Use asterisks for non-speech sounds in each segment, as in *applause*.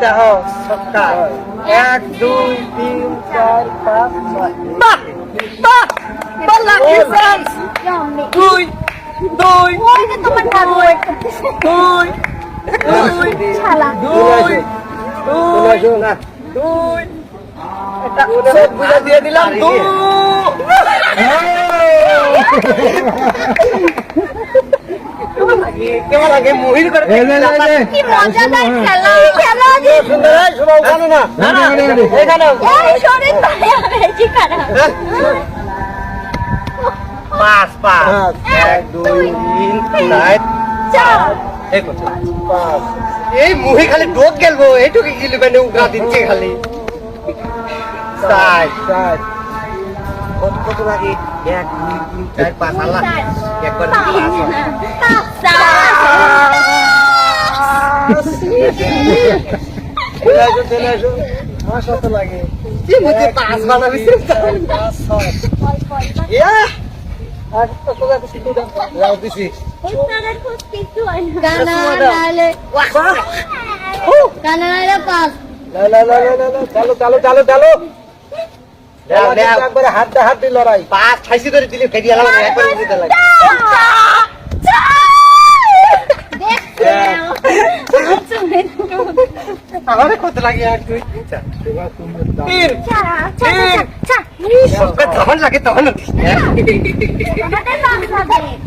দেখো ছক্কা এক দুই তিন চার পাঁচ ছয়। দুই দুই দুই দুই শালা। দুই দুই এটা বুঝা দিয়ে দিলাম দুই পাঁচ পাঁচ। পাঁচ, এক দুই তিন চার। চার। এই পাঁচ। এই মুহি খালি ডোক গেলবো এইটুকু গিলি মানে উগা দিচ্ছে খালি। চার। চার। কত কত লাগে? এক দুই তিন চার পাঁচ আল্লাহ একবার চলে চলে আসো। আমার সাথে লাগে। কি মুঝে পাঁচ বানাবি পাঁচ ছয় ইয়া! আর তো সোজা কিছু দাও। যাও দিছি। গানা নালে গানা নালে পাঁচ। লা লা লা লা লা লা, চালো চালো। চালো চালো দাও, দাও। একবারে হাড্ডা লড়াই। পাঁচ খাইছি ধরে দিলে ফেরি আলাম একবার দিতে লাগে আমারে কত লাগে তখন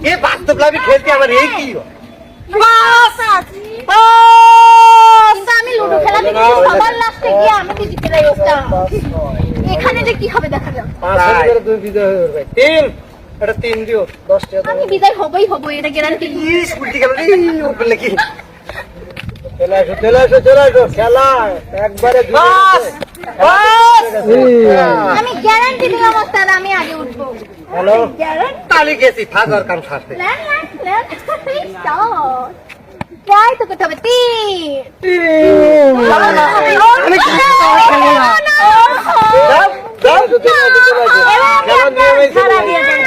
এ বাস্তব লাভে খেলতে আমার এই কি? আমি লুডো খেলা দেখি সবার লাস্টে গিয়ে আমাকে জিতে যাই ওটা এখানে যে কি হবে দেখা যাবে বিজয় হয়ে যাবে তিন এটা তিন দিও দশ টাকা আমি বিদায় হবই হব এটা গ্যারান্টি ইস উল্টি গেল রে বললে কি চলে আসো চলে আসো চলে আসো খেলা একবারে বাস বাস আমি গ্যারান্টি দিলাম ওস্তাদ আমি আগে উঠবো হ্যালো তালি গেছি ফাঁকার কাম স্টপ যাই তো করতে হবে তিন আমি কি দাও দাও চলে আসো চলে আসো খেলার নিয়মে ছাড়া দিয়ে দেন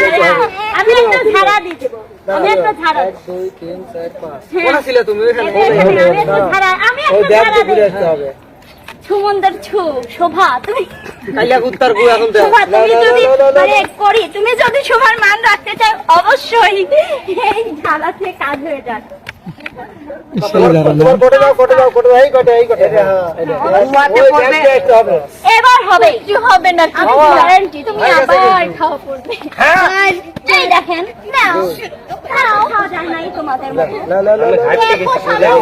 আমি একটা ছাড়া দিয়ে দেবো। আমি একটা ছাড়া এক দুই তিন চার পাঁচ। কোনা ছিল তুমি? ওখানে আমি একটা ছাড়া আমি একটা ছাড়া ঘুরে আসতে হবে। সুমন্দর ছু শোভা তুমি কাইলা উত্তর গু এখন দেও শোভা তুমি না, না, যদি মানে করি তুমি শোভার মান রাখতে চাও অবশ্যই এই ছাড়াতে কাজ হয়ে যাবে। হ্যাঁ। এবার হবে। কিছু হবে না গ্যারান্টি তুমি আবার খাওয়া পড়বে। হ্যাঁ। এই দেখেন নাও। নাও। খাওয়া যায় নাই তোমাদের মতো না না না না। হাঁটতে দেখো গেছি, সবাই যাই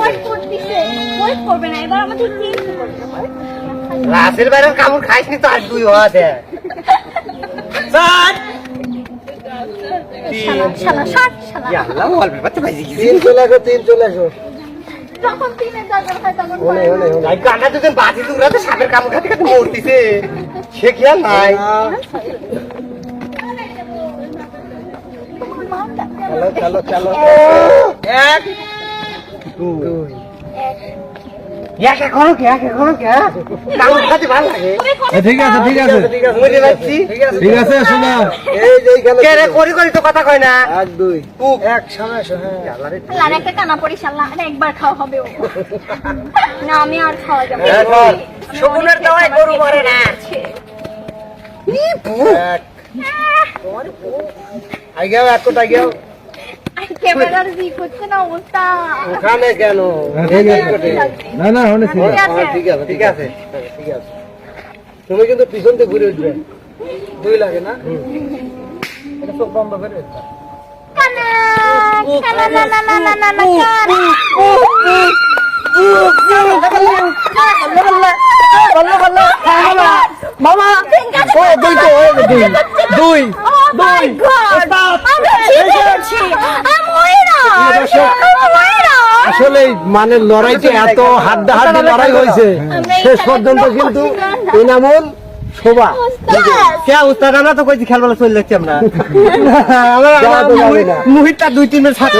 ওয়েট করবে না। এবার আমাদের চেঞ্জ করতে হবে রাসের বাইরে কামড় খাইস নি তো আর দুই হওয়া দে শালা শালা শাক শালা। আল্লাহ অল্প বাচ্চা ভাইজি তিন চলে আসো তিন চলে আসো যখন তিনের দরকার হয় তখন গান্ডা দুজন বাজি দুরা তো সাপের কামড় খাতে খাতে মরতিছে। সে খেয়াল নাই। চলো চলো চলো এক দুই। এক ঠিক আছে ঠিক আছে। ঠিক আছে মরে যাচ্ছি ঠিক আছে শোনা। এই যে রে করি করি তো কথা কয় না। এক দুই কুক এক সামনে আসো হ্যাঁ। একটা কানা পড়ি শালা একবার খাওয়া হবে ও। না আমি আর খাওয়া যাবে হ্যাঁ, শকুনের দাওয়ায় গরু মরে না। এক আইগাও এক কোটা আইগাও ক্যামেরার দিক হচ্ছে না ওটা ওখানে কেন না না হনে ঠিক আছে হ্যাঁ, ঠিক আছে ঠিক আছে হ্যাঁ, ঠিক আছে তুমি কিন্তু পিছন থেকে ঘুরে উঠবে দুই লাগে না এটা চোখ বন্ধ করে উঠবে। কানা কানা না না না না না না কানা মামা ও দুই তো, দুই। দুই দুই আমরা জিতেছি আমরা আমরা আসলে মানে লড়াইতে এত হাড্ডা হাড্ডি লড়াই হয়েছে। শেষ পর্যন্ত কিন্তু এনামুল শোভা। কে উস্তাদ? আমরা তো কইছি খেলবেলা চলে যাচ্ছি আমরা। *laughs* মুহিতটা দুই তিনের সাথে।